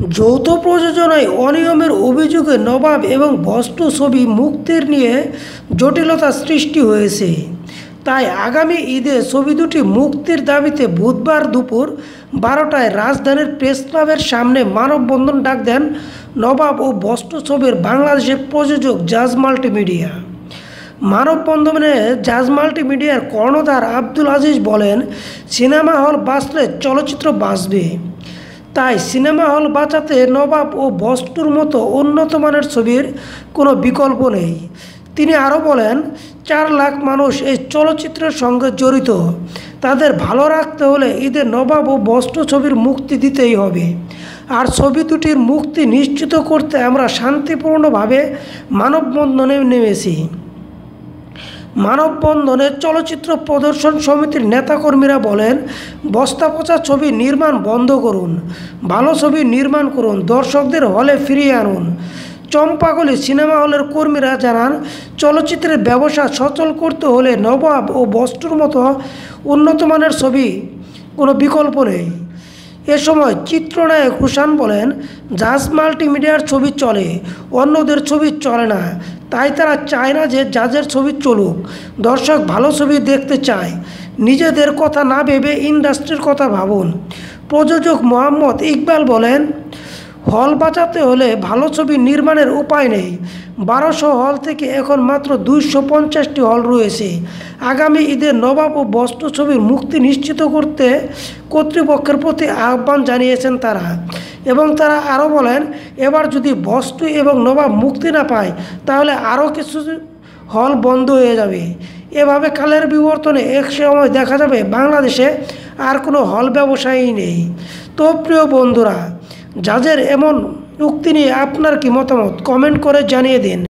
যৌথ প্রযোজনায় অনিয়মের অভিযোগে নবাব এবং বস্তু ছবি মুক্তির নিয়ে জটিলতা সৃষ্টি হয়েছে। তাই আগামী ঈদে ছবি দুটি মুক্তির দাবিতে বুধবার দুপুর বারোটায় রাজধানীর প্রেস ক্লাবের সামনে মানববন্ধন ডাক দেন নবাব ও বস্তু ছবির বাংলাদেশের প্রযোজক জাজ মাল্টিমিডিয়া। মানববন্ধনে জাজ মাল্টিমিডিয়ার কর্ণধার আব্দুল আজিজ বলেন, সিনেমা হল বাঁচলে চলচ্চিত্র বাঁচবে। তাই সিনেমা হল বাঁচাতে নবাব ও বস্তুর মতো উন্নত মানের ছবির কোনো বিকল্প নেই। তিনি আরও বলেন, চার লাখ মানুষ এই চলচ্চিত্রের সঙ্গে জড়িত। তাদের ভালো রাখতে হলে ঈদের নবাব ও বস্তু ছবির মুক্তি দিতেই হবে। আর ছবি দুটির মুক্তি নিশ্চিত করতে আমরা শান্তিপূর্ণভাবে মানববন্ধনে নেমেছি। মানববন্ধনে চলচ্চিত্র প্রদর্শন সমিতির নেতাকর্মীরা বলেন, বস্তা পচা ছবি নির্মাণ বন্ধ করুন, ভালো ছবি নির্মাণ করুন, দর্শকদের হলে ফিরিয়ে আনুন। চম্পাগলি সিনেমা হলের কর্মীরা জানান, চলচ্চিত্রের ব্যবসা সচল করতে হলে নবাব ও বস্তুর মতো উন্নত মানের ছবি কোনো বিকল্প নেই। এ সময় চিত্রনায়ক হুসান বলেন, জাজ মাল্টিমিডিয়ার ছবি চলে, অন্যদের ছবি চলে না। তাই তারা চায় না যে জাজের ছবি চলুক। দর্শক ভালো ছবি দেখতে চায়। নিজেদের কথা না ভেবে ইন্ডাস্ট্রির কথা ভাবুন। প্রযোজক মোহাম্মদ ইকবাল বলেন হল বাঁচাতে হলে ভালো ছবি নির্মাণের উপায় নেই। বারোশো হল থেকে এখন মাত্র দুইশো পঞ্চাশটি হল রয়েছে। আগামী ঈদের নবাব ও বস্তু ছবির মুক্তি নিশ্চিত করতে কর্তৃপক্ষের প্রতি আহ্বান জানিয়েছেন তারা এবং তারা আরও বলেন, এবার যদি বস্তু এবং নবাব মুক্তি না পায়, তাহলে আরও কিছু হল বন্ধ হয়ে যাবে। এভাবে কালের বিবর্তনে এক সময় দেখা যাবে বাংলাদেশে আর কোনো হল ব্যবসায়ী নেই। তো প্রিয় বন্ধুরা জাজের এমন উক্তি নিয়ে আপনার কি মতামত? কমেন্ট করে জানিয়ে দিন।